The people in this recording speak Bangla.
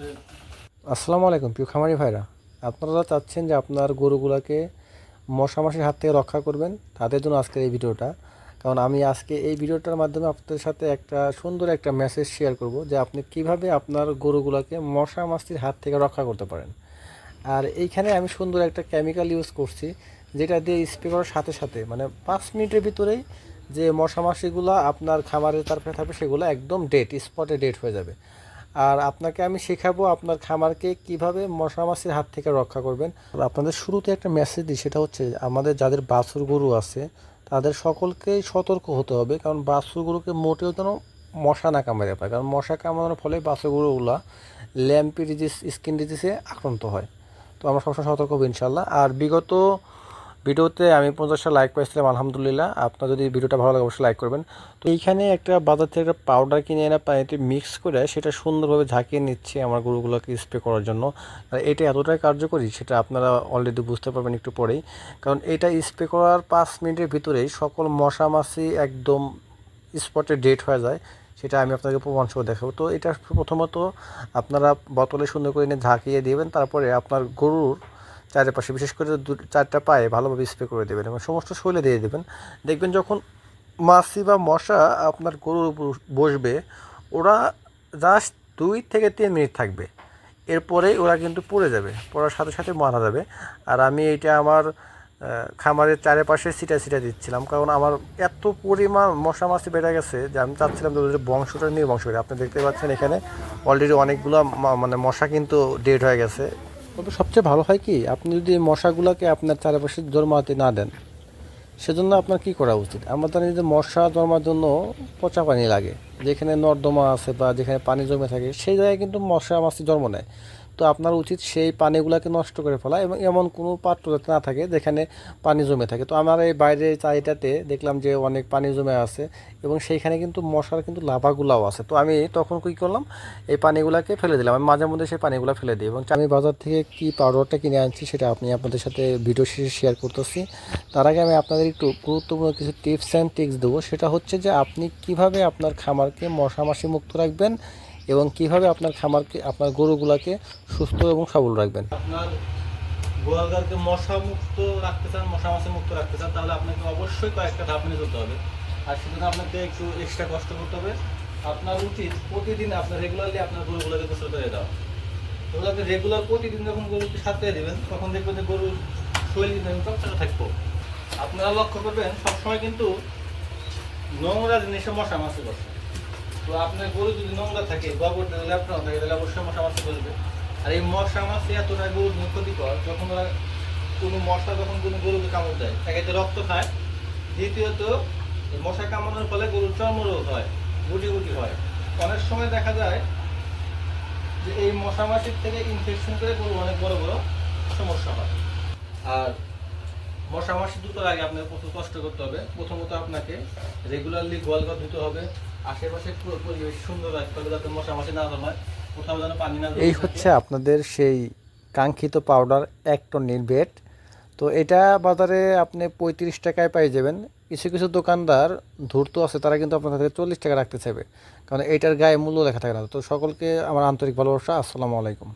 আসসালামু আলাইকুম, প্রিয় খামারি ভাইরা। আপনারা চাচ্ছেন যে আপনার গরুগুলাকে মশা মাসির হাত থেকে রক্ষা করবেন, তাদের জন্য আজকের এই ভিডিওটা। কারণ আমি আজকে এই ভিডিওটার মাধ্যমে আপনাদের সাথে একটা সুন্দর একটা মেসেজ শেয়ার করব যে আপনি কীভাবে আপনার গরুগুলাকে মশা মাছির হাত থেকে রক্ষা করতে পারেন। আর এইখানে আমি সুন্দর একটা কেমিক্যাল ইউজ করছি, যেটা দিয়ে স্প্রে করার সাথে সাথে মানে পাঁচ মিনিটের ভিতরেই যে মশা মাছিগুলো আপনার খামারের তারপরে থাকবে, সেগুলো একদম ডেট স্পটে ডেট হয়ে যাবে। আর আপনাকে আমি শেখাবো আপনার খামারকে কীভাবে মশা মাছির হাত থেকে রক্ষা করবেন। আপনাদের শুরুতে একটা মেসেজ দিই, সেটা হচ্ছে আমাদের যাদের বাছুর গরু আছে, তাদের সকলকেই সতর্ক হতে হবে, কারণ বাছুর গরুকে মোটেও যেন মশা না কামড়ে পায় কারণ মশা কামড়ানোর ফলে বাছুর গরুগুলা ল্যাম্পি ডিজিজ স্কিন ডিজিজে আক্রান্ত হয়। তো আমরা সবসময় সতর্ক হব ইনশাল্লাহ আর বিগত ভিডিওতে আমি পঞ্চাশটা লাইক পাইছিলাম, আলহামদুলিল্লাহ। আপনার যদি ভিডিওটা ভালো লাগে, অবশ্যই লাইক করবেন। তো এইখানে একটা বাজার থেকে একটা পাউডার কিনে এনে পানিতে মিক্স করে সেটা সুন্দরভাবে ঝাঁকিয়ে নিচ্ছে আমার গরুগুলোকে স্প্রে করার জন্য। এটা এতটাই কার্যকরী সেটা আপনারা অলরেডি বুঝতে পারবেন একটু পরেই। কারণ এটা স্প্রে করার পাঁচ মিনিটের ভিতরেই সকল মশা মাছি একদম স্পটে ডেট হয়ে যায়। সেটা আমি আপনাকে প্রমাণ সহ দেখাবো। তো এটা প্রথমত আপনারা বোতলে সুন্দর করে এনে ঝাঁকিয়ে দেবেন, তারপরে আপনার গরুর চারিপাশে, বিশেষ করে চারটা পায়ে ভালোভাবে স্প্রে করে দেবেন এবং সমস্ত শৈলে দিয়ে দেবেন। দেখবেন যখন মাছি বা মশা আপনার গরুর উপর বসবে, ওরা জাস্ট দুই থেকে তিন মিনিট থাকবে। এরপরে ওরা কিন্তু পড়ে যাবে, পড়ার সাথে সাথে মারা যাবে। আর আমি এটা আমার খামারের চারিপাশে সিটা সিটা দিচ্ছিলাম, কারণ আমার এত পরিমাণ মশা মাছি বেড়ে গেছে যে আমি চাচ্ছিলাম যে ওদের বংশটা নিয়ে বংশ বেড়ে আপনি দেখতে পাচ্ছেন এখানে অলরেডি অনেকগুলো মানে মশা কিন্তু ডেড হয়ে গেছে। তবে সবচেয়ে ভালো হয় কি, আপনি যদি মশাগুলোকে আপনার চারপাশে জন্মাতে না দেন, সেজন্য আপনার কি করা উচিত? আমার জানি যে মশা জন্মার জন্য পচা পানি লাগে। যেখানে নর্দমা আছে বা যেখানে পানি জমে থাকে, সেই জায়গায় কিন্তু মশা মাছি জন্ম নেয়। তো আপনার উচিত সেই পানিগুলোকে নষ্ট করে ফেলা এবং এমন কোনো পাত্র যাতে না থাকে যেখানে পানি জমে থাকে। তো আমার এই বাইরে চারিটাতে দেখলাম যে অনেক পানি জমে আছে এবং সেইখানে কিন্তু মশার কিন্তু লাভাগুলাও আছে। তো আমি তখন কী করলাম, এই পানিগুলোকে ফেলে দিলাম। আমি মাঝে মধ্যে সেই পানিগুলো ফেলে দিই এবং আমি বাজার থেকে কি পাউডারটা কিনে আনছি সেটা আপনি আপনাদের সাথে ভিডিও শেষে শেয়ার করতেছি। তার আগে আমি আপনাদের একটু গুরুত্বপূর্ণ কিছু টিপস অ্যান্ড ট্রিক্স দেবো। সেটা হচ্ছে যে আপনি কীভাবে আপনার খামারকে মশামাছি মুক্ত রাখবেন এবং কীভাবে আপনার খামারকে, আপনার গরুগুলাকে সুস্থ এবং সবল রাখবেন? আপনার গোয়ালঘরকে মশা মুক্ত রাখতে চান, মশা মাছি মুক্ত রাখতে চান, তাহলে আপনাকে অবশ্যই কয়েকটা ধাপ নিয়ে চলতে হবে। আর সেজন্য আপনাকে একটু এক্সট্রা কষ্ট করতে হবে। আপনার উচিত প্রতিদিন আপনার রেগুলারলি আপনার গরুগুলোকে গোসল করে দেওয়া। আপনি রেগুলার প্রতিদিন যখন গরুকে সাথে দেবেন, তখন দেখবেন যে গরুর শরীর কিন্তু একদম চকচকে থাকব। আপনারা লক্ষ্য করবেন, সবসময় কিন্তু নোংরা জিনিসে মশা মাছি বসে। তো আপনার গরু যদি নোংরা থাকে, গোবর ল্যাপটপ থাকে তাহলে অবশ্যই মশা মাছি বসবে আর এই মশা মাছি এতটা গরুর ক্ষতিকর যখন ওরা কোনো মশা, যখন কোনো গরুকে কামড় দেয় একে রক্ত খায়। দ্বিতীয়ত মশা কামড়ানোর ফলে গরুর চর্মরোগ হয়, গুটি গুটি হয়। অনেক সময় দেখা যায় যে এই মশা মাছির থেকে ইনফেকশন করে গরু অনেক বড় বড় সমস্যা হয়। আর মশা মাছি দুটোর আগে আপনাকে প্রচুর কষ্ট করতে হবে। প্রথমত আপনাকে রেগুলারলি গোয়ালঘর ধুতে হবে। আশেপাশে পরিবেশ সুন্দর রাখতে হবে যাতে মশা মাছি না জমায়। কোথাও যেন পানি না এই হচ্ছে আপনাদের সেই কাঙ্ক্ষিত পাউডার এক টন নির্বেট তো এটা বাজারে আপনি পঁয়ত্রিশ টাকায় পাই যাবেন। কিছু কিছু দোকানদার ধূর্ত আছে তারা কিন্তু আপনার থেকে চল্লিশ টাকা রাখতে চাইবে। কারণ এটার গায়ে মূল্য লেখা থাকে না। তো সকলকে আমার আন্তরিক ভালোবাসা। আসসালামু আলাইকুম।